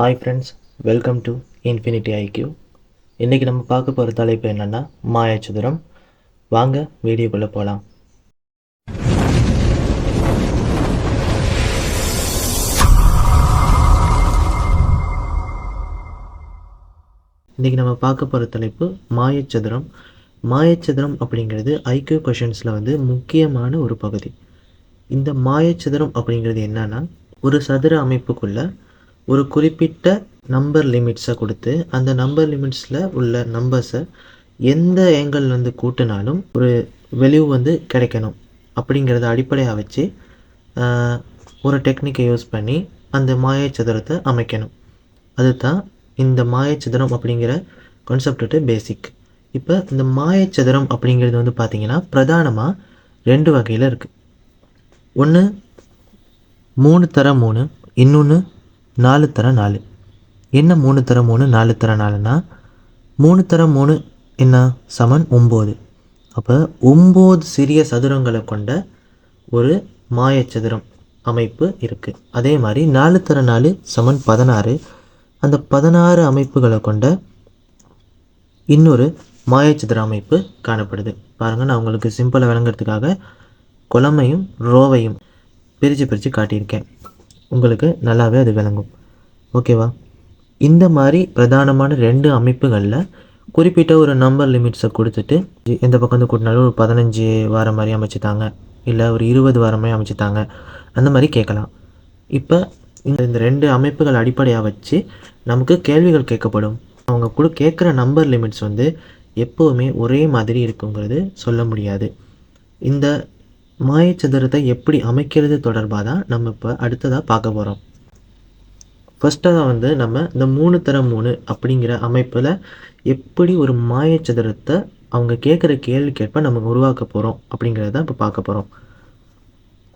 Hi friends welcome to infinity IQ இன்றைக்கி நம்ம பார்க்க போகிற தலைப்பு என்னென்னா மாயச்சதுரம் வாங்க வீடியோக்குள்ளே போகலாம் இன்றைக்கி நம்ம பார்க்க போகிற தலைப்பு மாயச்சதுரம் மாயச்சதுரம் அப்படிங்கிறது ஐக்யூ கொஷின்ஸில் வந்து முக்கியமான ஒரு பகுதி. இந்த மாயச்சதுரம் அப்படிங்கிறது என்னன்னா ஒரு சதுர அமைப்புக்குள்ள ஒரு குறிப்பிட்ட நம்பர் லிமிட்ஸை கொடுத்து அந்த நம்பர் லிமிட்ஸில் உள்ள நம்பர்ஸை எந்த ஏங்கிள் வந்து கூட்டினாலும் ஒரு வெளிவு வந்து கிடைக்கணும். அப்படிங்கிறத அடிப்படையாக வச்சு ஒரு டெக்னிக்கை யூஸ் பண்ணி அந்த மாயச்சதுரத்தை அமைக்கணும். அதுதான் இந்த மாயச்சதுரம் அப்படிங்கிற கான்செப்டுட்டு பேசிக் இப்போ இந்த மாயச்சதுரம் அப்படிங்கிறது வந்து பார்த்தீங்கன்னா பிரதானமாக ரெண்டு வகையில் இருக்குது ஒன்று மூணு தர மூணு இன்னொன்று நாலு தர நாலு. என்ன மூணு தர மூணு நாலு தர நாலுனா மூணு தர மூணு என்ன? சமன் ஒம்பது. அப்போ ஒம்பது சிறிய சதுரங்களை கொண்ட ஒரு மாயச்சதுரம் அமைப்பு இருக்குது அதே மாதிரி நாலு தர நாலு சமன் பதினாறு. அந்த பதினாறு அமைப்புகளை கொண்ட இன்னொரு மாயச்சதுர அமைப்பு காணப்படுது. பாருங்கள் நான் உங்களுக்கு சிம்பிளாக விளங்குறதுக்காக குளமையும் ரோவையும் பிரித்து பிரித்து காட்டியிருக்கேன். உங்களுக்கு நல்லாவே அது விளங்கும். ஓகேவா? இந்த மாதிரி பிரதானமான ரெண்டு அமைப்புகளில் குறிப்பிட்ட ஒரு நம்பர் லிமிட்ஸை கொடுத்துட்டு எந்த பக்கம் வந்து கூட்டினாலும் ஒரு பதினஞ்சு வாரம் மாதிரி அமைச்சுட்டாங்க இல்லை ஒரு இருபது வாரம் மாதிரி அமைச்சுட்டாங்க அந்த மாதிரி கேட்கலாம். இப்போ இந்த இந்த ரெண்டு அமைப்புகள் அடிப்படையாக வச்சு நமக்கு கேள்விகள் கேட்கப்படும். அவங்க கூட கேட்குற நம்பர் லிமிட்ஸ் வந்து எப்போவுமே ஒரே மாதிரி இருக்குங்கிறது சொல்ல முடியாது. இந்த மாயச்சதுரத்தை எப்படி அமைக்கிறது தொடர்பாக தான் நம்ம இப்போ அடுத்ததாக பார்க்க போகிறோம் ஃபஸ்ட்டாக வந்து நம்ம இந்த மூணு தர மூணு அப்படிங்கிற அமைப்பில் எப்படி ஒரு மாயச்சதுரத்தை அவங்க கேட்குற கேள்விக்கேற்ப நம்ம உருவாக்க போகிறோம் அப்படிங்கிறத இப்போ பார்க்க போகிறோம்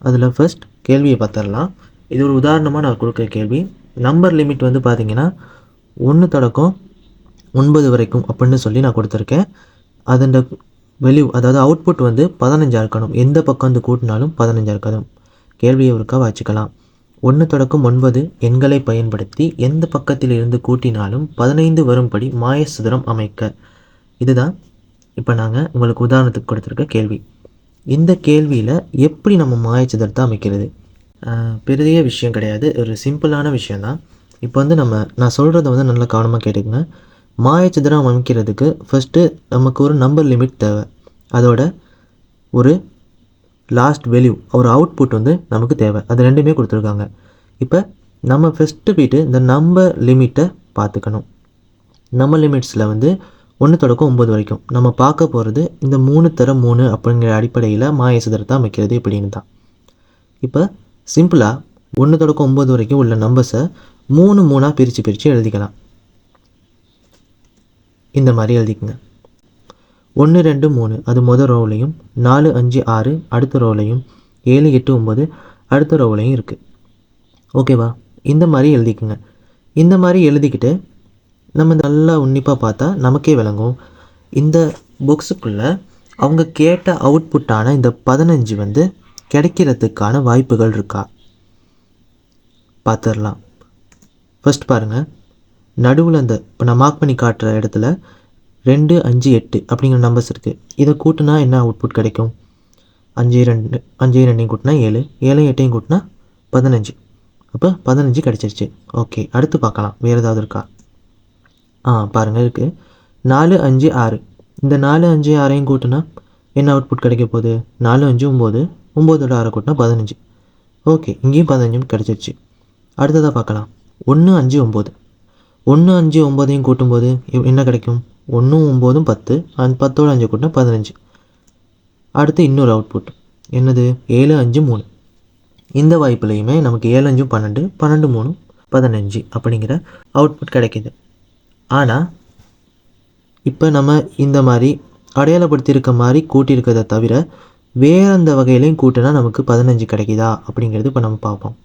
அதில் ஃபஸ்ட் கேள்வியை பார்த்துடலாம். இது ஒரு உதாரணமாக நான் கொடுக்குற கேள்வி. நம்பர் லிமிட் வந்து பார்த்திங்கன்னா ஒன்று தொடக்கம் ஒன்பது வரைக்கும் அப்படின்னு சொல்லி நான் கொடுத்துருக்கேன். அதோட வெளி அதாவது அவுட்புட் வந்து பதினஞ்சாக இருக்கணும். எந்த பக்கம் வந்து கூட்டினாலும் பதினஞ்சா இருக்கணும். கேள்வியை ஒருக்கா வச்சுக்கலாம் ஒன்று தொடக்கம் ஒன்பது எண்களை பயன்படுத்தி எந்த பக்கத்தில் இருந்து கூட்டினாலும் பதினைந்து வரும்படி மாயசுதரம் அமைக்க. இதுதான் இப்போ நாங்கள் உங்களுக்கு உதாரணத்துக்கு கொடுத்துருக்க கேள்வி. இந்த கேள்வியில் எப்படி நம்ம மாயச்சிதறத்தை அமைக்கிறது? பெரிய விஷயம் கிடையாது. ஒரு சிம்பிளான விஷயந்தான் இப்போ வந்து நம்ம நான் சொல்கிறத வந்து நல்லா கவனமாக கேட்டுக்கங்க. மாயச்சதுரம் அமைக்கிறதுக்கு ஃபஸ்ட்டு நமக்கு ஒரு நம்பர் லிமிட் தேவை. அதோட ஒரு லாஸ்ட் வேல்யூ ஒரு அவுட்புட் வந்து நமக்கு தேவை. அது ரெண்டுமே கொடுத்துருக்காங்க. இப்போ நம்ம ஃபஸ்ட்டு போயிட்டு இந்த நம்பர் லிமிட்டை பார்த்துக்கணும். நம்ம லிமிட்ஸில் வந்து ஒன்று தொடக்கம் ஒம்பது வரைக்கும். நம்ம பார்க்க போகிறது இந்த மூணு தர மூணு அப்படிங்கிற அடிப்படையில் மாய சிதறத்தை அமைக்கிறது இப்படின்னு தான். இப்போ சிம்பிளாக ஒன்று தொடக்கம் ஒம்பது வரைக்கும் உள்ள நம்பர்ஸை மூணு மூணாக பிரித்து பிரித்து எழுதிக்கலாம். இந்த மாதிரி எழுதிக்கங்க. ஒன்று ரெண்டு மூணு. அது முதல் ரோவ்லையும் நாலு அஞ்சு ஆறு அடுத்த ரோவ்லையும் ஏழு எட்டு ஒம்பது அடுத்த ரோவ்லையும் இருக்குது ஓகேவா இந்த மாதிரி எழுதிக்குங்க. இந்த மாதிரி எழுதிக்கிட்டு நம்ம நல்லா உன்னிப்பாக பார்த்தா நமக்கே விளங்கும். இந்த புக்ஸுக்குள்ளே அவங்க கேட்ட அவுட்புட்டான இந்த பதினஞ்சு வந்து கிடைக்கிறதுக்கான வாய்ப்புகள் இருக்கா? பார்த்துடலாம் ஃபஸ்ட் பாருங்கள் நடுவில் அந்த இப்போ நான் மார்க் பண்ணி காட்டுற இடத்துல ரெண்டு அஞ்சு எட்டு அப்படிங்கிற நம்பர்ஸ் இருக்குது இதை கூட்டினா என்ன அவுட்புட் கிடைக்கும்? அஞ்சு ரெண்டு அஞ்சு ரெண்டையும் கூட்டினா ஏழு ஏழையும் எட்டையும் கூட்டினா பதினஞ்சு. அப்போ பதினஞ்சு கிடச்சிருச்சு. ஓகே அடுத்து பார்க்கலாம். வேறு ஏதாவது இருக்கா? ஆ பாருங்கள் இருக்குது நாலு அஞ்சு ஆறு. இந்த நாலு அஞ்சு ஆறையும் கூட்டினா என்ன அவுட்புட் கிடைக்க போகுது? நாலு அஞ்சு ஒம்பது. ஒம்போதோட ஆறை கூட்டினா பதினஞ்சு. ஓகே இங்கேயும் பதினஞ்சும் கிடச்சிருச்சு. அடுத்ததாக பார்க்கலாம். ஒன்று அஞ்சு ஒம்பது. ஒன்று அஞ்சு ஒம்பதையும் கூட்டும்போது எ- என்ன கிடைக்கும்? ஒன்றும் ஒம்போதும் பத்து அந் பத்தோட அஞ்சு கூட்டினா பதினஞ்சு. அடுத்து இன்னொரு அவுட்புட் என்னது? ஏழு அஞ்சு மூணு. இந்த வாய்ப்புலையுமே நமக்கு ஏழு அஞ்சும் பன்னெண்டு பன்னெண்டு மூணு பதினஞ்சு அப்படிங்கிற அவுட்புட் கிடைக்கிது. ஆனால் இப்போ நம்ம இந்த மாதிரி அடையாளப்படுத்தியிருக்க மாதிரி கூட்டியிருக்கிறத தவிர வேறு அந்த வகையிலையும் கூட்டினா நமக்கு பதினஞ்சு கிடைக்குதா அப்படிங்கிறது இப்போ நம்ம பார்ப்போம்.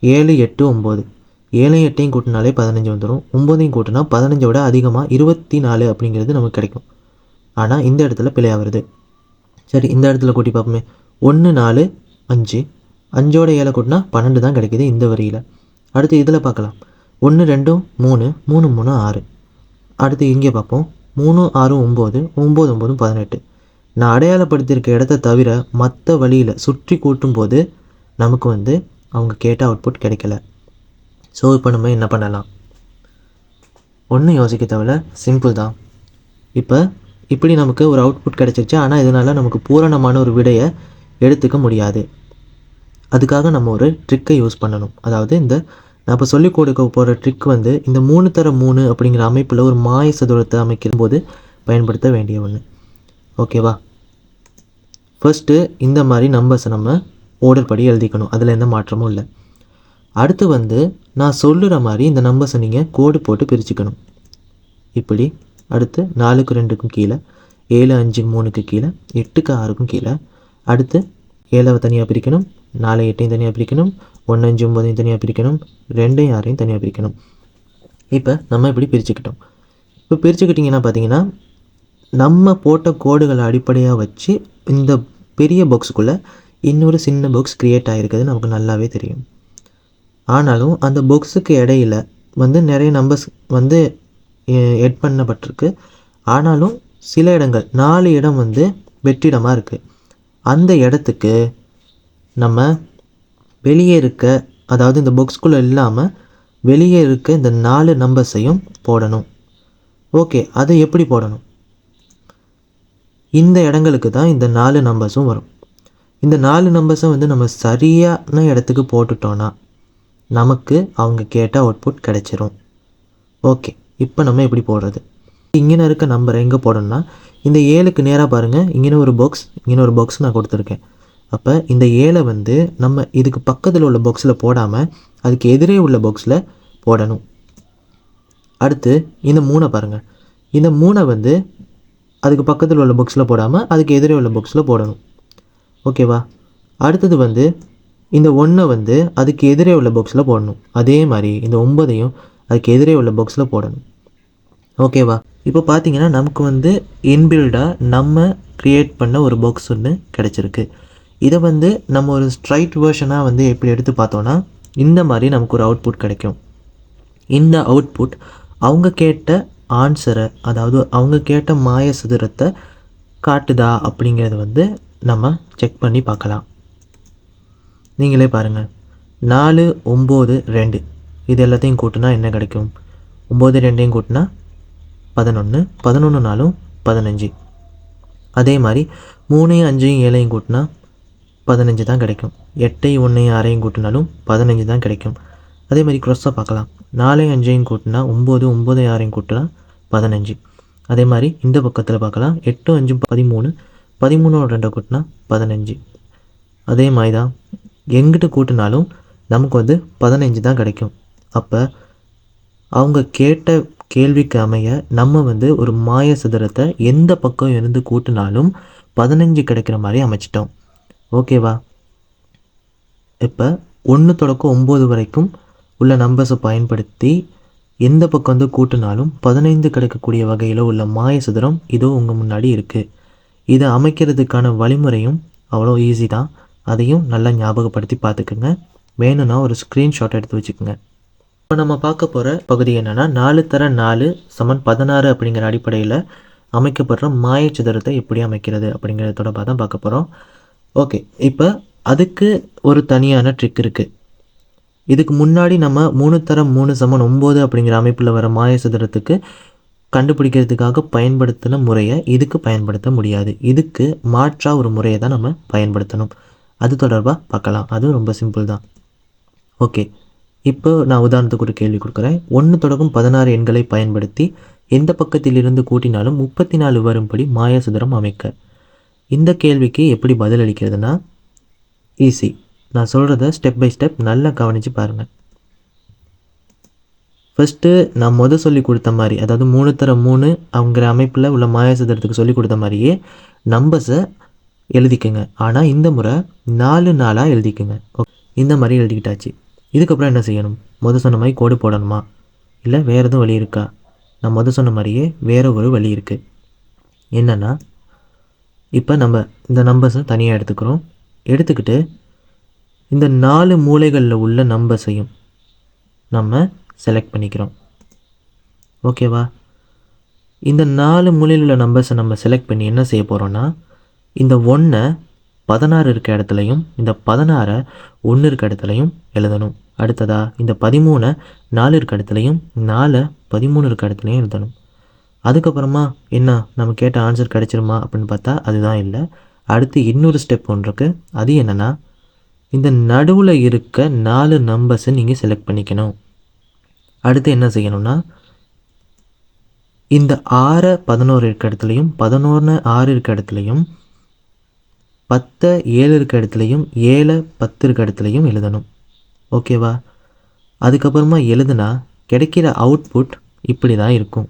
ஏழு எட்டு ஒம்பது. ஏழையும் எட்டையும் கூட்டினாலே பதினஞ்சு வந்துடும் ஒம்போதையும் கூட்டினா பதினஞ்சை விட அதிகமாக இருபத்தி நாலு அப்படிங்கிறது நமக்கு கிடைக்கும். ஆனால் இந்த இடத்துல பிழையாக வருது சரி இந்த இடத்துல கூட்டி பார்ப்போமே. ஒன்று நாலு அஞ்சு. அஞ்சோட ஏழை கூட்டினா பன்னெண்டு தான் கிடைக்கிது இந்த வரியில். அடுத்து இதில் பார்க்கலாம். ஒன்று ரெண்டும் மூணு. மூணு மூணு ஆறு. அடுத்து இங்கே பார்ப்போம். மூணு ஆறு ஒம்பது ஒம்பது ஒம்பதும் பதினெட்டு. நான் அடையாளப்படுத்தியிருக்க இடத்த தவிர மற்ற வழியில் சுற்றி கூட்டும் போது நமக்கு வந்து அவங்க கேட்ட அவுட்புட் கிடைக்கல. ஸோ இப்போ நம்ம என்ன பண்ணலாம்? ஒன்றும் யோசிக்க தேவையில்ல. சிம்பிள் தான். இப்போ இப்படி நமக்கு ஒரு அவுட்புட் கிடச்சிருச்சு. ஆனால் இதனால் நமக்கு பூரணமான ஒரு விடையை எடுத்துக்க முடியாது. அதுக்காக நம்ம ஒரு ட்ரிக்கை யூஸ் பண்ணணும். அதாவது இந்த நான் இப்போ சொல்லிக் கொடுக்க போகிற ட்ரிக் வந்து இந்த மூணு தர மூணு அப்படிங்கிற அமைப்பில் ஒரு மாய சதுரத்தை அமைக்கிற போது பயன்படுத்த வேண்டிய ஒன்று ஓகேவா ஃபர்ஸ்ட்டு இந்த மாதிரி நம்பர்ஸை நம்ம ஓர்டர் படி எழுதிக்கணும். அதில் எந்த மாற்றமும் இல்லை. அடுத்து வந்து நான் சொல்லுற மாதிரி இந்த நம்பர்ஸை நீங்கள் கோடு போட்டு பிரிச்சுக்கணும். இப்படி அடுத்து நாலுக்கு ரெண்டுக்கும் கீழே ஏழு அஞ்சு மூணுக்கு கீழே எட்டுக்கு ஆறுக்கும் கீழே அடுத்து ஏழாவை தனியாக பிரிக்கணும் நாலு எட்டையும் தனியாக பிரிக்கணும் ஒன்று அஞ்சு ஒம்பதையும் தனியாக பிரிக்கணும் ரெண்டையும் ஆறையும் தனியாக பிரிக்கணும். இப்போ நம்ம இப்படி பிரிச்சுக்கிட்டோம். இப்போ பிரிச்சுக்கிட்டிங்கன்னா பார்த்தீங்கன்னா நம்ம போட்ட கோடுகளை அடிப்படையாக வச்சு இந்த பெரிய பாக்ஸுக்குள்ளே இன்னொரு சின்ன பாக்ஸ் க்ரியேட் ஆகிருக்குது நமக்கு நல்லாவே தெரியும். ஆனாலும் அந்த புக்ஸுக்கு இடையில வந்து நிறைய நம்பர்ஸ் வந்து எட் பண்ணப்பட்டிருக்கு. ஆனாலும் சில இடங்கள் நாலு இடம் வந்து வெற்றிடமாக இருக்குது அந்த இடத்துக்கு நம்ம வெளியே இருக்க அதாவது இந்த புக்ஸ்குள்ளே இல்லாமல் வெளியே இருக்க இந்த நாலு நம்பர்ஸையும் போடணும். ஓகே அதை எப்படி போடணும்? இந்த இடங்களுக்கு தான் இந்த நாலு நம்பர்ஸும் வரும். இந்த நாலு நம்பர்ஸை வந்து நம்ம சரியான இடத்துக்கு போட்டுட்டோன்னா நமக்கு அவங்க கேட்ட அவுட்புட் கிடைச்சிரும். ஓகே இப்போ நம்ம எப்படி போடுறது? இங்கே இருக்க நம்பர் எங்கே போடணும்னா இந்த ஏழுக்கு நேராக பாருங்கள் இங்கே ஒரு பாக்ஸ் இங்கே ஒரு பாக்ஸ் நான் கொடுத்துருக்கேன். அப்போ இந்த ஏழை வந்து நம்ம இதுக்கு பக்கத்தில் உள்ள பாக்ஸில் போடாமல் அதுக்கு எதிரே உள்ள பாக்ஸில் போடணும். அடுத்து இந்த மூணை பாருங்கள் இந்த மூணை வந்து அதுக்கு பக்கத்தில் உள்ள பாக்ஸில் போடாமல் அதுக்கு எதிரே உள்ள பாக்ஸில் போடணும். ஓகேவா அடுத்தது வந்து இந்த ஒன்றை வந்து அதுக்கு எதிரே உள்ள பாக்ஸில் போடணும். அதே மாதிரி இந்த ஒன்பதையும் அதுக்கு எதிரே உள்ள பாக்ஸில் போடணும். ஓகேவா இப்போ பார்த்தீங்கன்னா நமக்கு வந்து இன்பில்டாக நம்ம க்ரியேட் பண்ண ஒரு பாக்ஸ் ஒன்று கிடச்சிருக்கு. இதை வந்து நம்ம ஒரு ஸ்ட்ரைட் வேர்ஷனாக வந்து எப்படி எடுத்து பார்த்தோன்னா இந்த மாதிரி நமக்கு ஒரு அவுட்புட் கிடைக்கும். இந்த அவுட்புட் அவங்க கேட்ட ஆன்சரை அதாவது அவங்க கேட்ட மாய சதுரத்தை காட்டுதா அப்படிங்கிறத வந்து நம்ம செக் பண்ணி பார்க்கலாம். நீங்களே பாருங்கள் நாலு ஒம்பது ரெண்டு. இது எல்லாத்தையும் கூட்டினா என்ன கிடைக்கும்? ஒம்பது ரெண்டையும் கூட்டினா பதினொன்று பதினொன்று நாளும் பதினஞ்சு. அதே மாதிரி மூணையும் அஞ்சையும் ஏழையும் கூட்டினா பதினஞ்சு தான் கிடைக்கும். எட்டையும் ஒன்றையும் ஆறையும் கூட்டினாலும் பதினஞ்சு தான் கிடைக்கும். அதே மாதிரி க்ரொஸ்ஸாக பார்க்கலாம். நாலையும் அஞ்சையும் கூட்டினா ஒம்பது ஒம்பது ஆறையும் கூட்டினா பதினஞ்சு. அதே மாதிரி இந்த பக்கத்தில் பார்க்கலாம். எட்டும் அஞ்சும் பதிமூணு. பதிமூணோட ரெண்டை கூட்டினா பதினஞ்சு. அதே மாதிரி தான் எங்கிட்ட கூட்டினாலும் நமக்கு வந்து பதினஞ்சு தான் கிடைக்கும். அப்போ அவங்க கேட்ட கேள்விக்கு அமைய நம்ம வந்து ஒரு மாய சதுரத்தை எந்த பக்கம் இருந்து கூட்டினாலும் பதினஞ்சு கிடைக்கிற மாதிரி அமைச்சிட்டோம். ஓகேவா இப்போ ஒன்று தொடக்கம் ஒம்பது வரைக்கும் உள்ள நம்பர்ஸை பயன்படுத்தி எந்த பக்கம் வந்து கூட்டினாலும் பதினைந்து கிடைக்கக்கூடிய வகையில் உள்ள மாய சதுரம் இதோ உங்கள் முன்னாடி இருக்குது இதை அமைக்கிறதுக்கான வழிமுறையும் அவ்வளோ ஈஸி தான். அதையும் நல்லா ஞாபகப்படுத்தி பார்த்துக்குங்க. வேணும்னா ஒரு ஸ்க்ரீன்ஷாட் எடுத்து வச்சுக்கோங்க. இப்போ நம்ம பார்க்க போகிற பகுதி என்னென்னா நாலு தர நாலு சமன் பதினாறு அப்படிங்கிற அடிப்படையில் அமைக்கப்படுற மாய சதுரத்தை எப்படி அமைக்கிறது அப்படிங்கிறத தொடர்பாக தான் பார்க்க போகிறோம் ஓகே இப்போ அதுக்கு ஒரு தனியான ட்ரிக் இருக்குது இதுக்கு முன்னாடி நம்ம மூணு தரம் மூணு சமன் ஒம்பது அப்படிங்கிற அமைப்பில் வர மாய சதுரத்துக்கு கண்டுபிடிக்கிறதுக்காக பயன்படுத்தின முறையை இதுக்கு பயன்படுத்த முடியாது. இதுக்கு மாற்றாக ஒரு முறையை தான் நம்ம பயன்படுத்தணும். அது தொடர்பாக பார்க்கலாம். அதுவும் ரொம்ப சிம்பிள் தான். ஓகே இப்போ நான் உதாரணத்துக்கு ஒரு கேள்வி கொடுக்குறேன். ஒன்று தொடங்கும் பதினாறு எண்களை பயன்படுத்தி எந்த பக்கத்திலிருந்து கூட்டினாலும் முப்பத்தி நாலு வரும்படி மாயாசுதரம் அமைக்க. இந்த கேள்விக்கு எப்படி பதில் அளிக்கிறதுனா ஈஸி நான் சொல்கிறத ஸ்டெப் பை ஸ்டெப் நல்லா கவனித்து பாருங்கள் ஃபஸ்ட்டு நான் மொதல் சொல்லி கொடுத்த மாதிரி அதாவது மூணு தர மூணு அவங்கிற அமைப்பில் உள்ள மாயாசதுரத்துக்கு சொல்லி கொடுத்த மாதிரியே நம்பர்ஸை எழுதிக்கங்க. ஆனால் இந்த முறை நாலு நாளாக எழுதிக்கங்க. இந்த மாதிரி எழுதிக்கிட்டாச்சு. இதுக்கப்புறம் என்ன செய்யணும்? முத சொன்ன மாதிரி கோடு போடணுமா? இல்லை வேறு எதுவும் வழி இருக்கா? நான் முத சொன்ன மாதிரியே வேறு ஒரு வழி இருக்குது என்னென்னா இப்போ நம்ம இந்த நம்பர்ஸை தனியாக எடுத்துக்கிறோம். எடுத்துக்கிட்டு இந்த நாலு மூலைகளில் உள்ள நம்பர்ஸையும் நம்ம செலக்ட் பண்ணிக்கிறோம். ஓகேவா இந்த நாலு மூலையில் உள்ள நம்பர்ஸை நம்ம செலக்ட் பண்ணி என்ன செய்ய போகிறோன்னா இந்த ஒன்றை பதினாறு இருக்க இடத்துலையும் இந்த பதினாறை ஒன்று இருக்க இடத்துலையும் எழுதணும். அடுத்ததாக இந்த பதிமூணை நாலு இருக்க இடத்துலையும் நாலை பதிமூணு இருக்க இடத்துலையும் எழுதணும். அதுக்கப்புறமா என்ன நம்ம கேட்ட ஆன்சர் கிடைச்சிருமா அப்படின்னு பார்த்தா அதுதான் இல்லை. அடுத்து இன்னொரு ஸ்டெப் ஒன்று இருக்குது அது என்னென்னா இந்த நடுவில் இருக்க நாலு நம்பர்ஸை நீங்கள் செலக்ட் பண்ணிக்கணும். அடுத்து என்ன செய்யணும்னா இந்த ஆறை பதினோரு இருக்க இடத்துலையும் பதினொன்று ஆறு இருக்க இடத்துலையும் பத்தை ஏழு இருக்க இடத்துலையும் ஏழை பத்து இருக்க இடத்துலையும் எழுதணும். ஓகேவா அதுக்கப்புறமா எழுதுனா கிடைக்கிற அவுட்புட் இப்படி தான் இருக்கும்.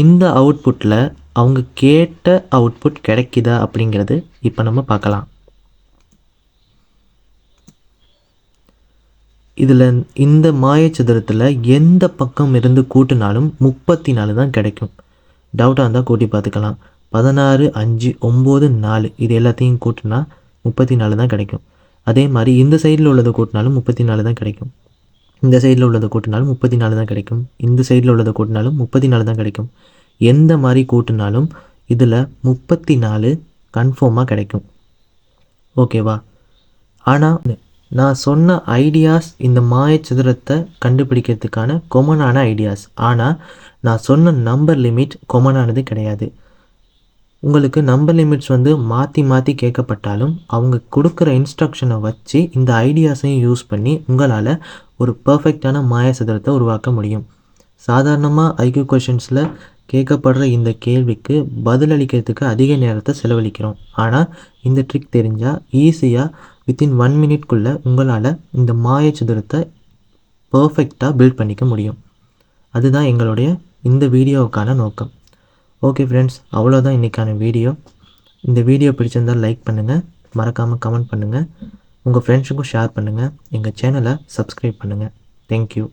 இந்த அவுட்புட்டில் அவங்க கேட்ட அவுட்புட் கிடைக்குதா அப்படிங்கிறது இப்போ நம்ம பார்க்கலாம். இதில் இந்த மாயச்சதுரத்தில் எந்த பக்கம் இருந்து கூட்டினாலும் முப்பத்தி நாலு தான் கிடைக்கும். டவுட்டாக இருந்தால் கூட்டி பார்த்துக்கலாம். பதினாறு அஞ்சு ஒம்பது நாலு இது எல்லாத்தையும் கூட்டினா முப்பத்தி நாலு தான் கிடைக்கும். அதே மாதிரி இந்த சைடில் உள்ளதை கூட்டினாலும் முப்பத்தி நாலு தான் கிடைக்கும். இந்த சைடில் உள்ளதை கூட்டினாலும் முப்பத்தி நாலு தான் கிடைக்கும். இந்த சைடில் உள்ளதை கூட்டினாலும் முப்பத்தி நாலு தான் கிடைக்கும். எந்த மாதிரி கூட்டினாலும் இதில் முப்பத்தி நாலு கன்ஃபார்மாக கிடைக்கும். ஓகேவா ஆனால் நான் சொன்ன ஐடியாஸ் இந்த மாயச்சதுரத்தை கண்டுபிடிக்கிறதுக்கான கொமனான ஐடியாஸ் ஆனால் நான் சொன்ன நம்பர் லிமிட் கொமனானது கிடையாது. உங்களுக்கு நம்பர் லிமிட்ஸ் வந்து மாற்றி மாற்றி கேட்கப்பட்டாலும் அவங்க கொடுக்குற இன்ஸ்ட்ரக்ஷனை வச்சு இந்த ஐடியாஸையும் யூஸ் பண்ணி உங்களால் ஒரு பர்ஃபெக்டான மாய சதுரத்தை உருவாக்க முடியும். சாதாரணமாக ஐக்யூ கொஷின்ஸில் கேட்கப்படுற இந்த கேள்விக்கு பதிலளிக்கிறதுக்கு அதிக நேரத்தை செலவழிக்கிறோம். ஆனால் இந்த ட்ரிக் தெரிஞ்சால் ஈஸியாக வித்தின் ஒன் மினிட்குள்ளே உங்களால் இந்த மாய சதுரத்தை பர்ஃபெக்டாக பில்ட் பண்ணிக்க முடியும். அதுதான் எங்களுடைய இந்த வீடியோவுக்கான நோக்கம். ஓகே ஃப்ரெண்ட்ஸ் அவ்வளோதான் இன்றைக்கான வீடியோ இந்த வீடியோ பிடிச்சிருந்தால் லைக் பண்ணுங்கள் மறக்காமல் கமெண்ட் பண்ணுங்கள் உங்கள் ஃப்ரெண்ட்ஸுக்கும் ஷேர் பண்ணுங்கள் எங்கள் சேனலை சப்ஸ்கிரைப் பண்ணுங்கள் தேங்க்யூ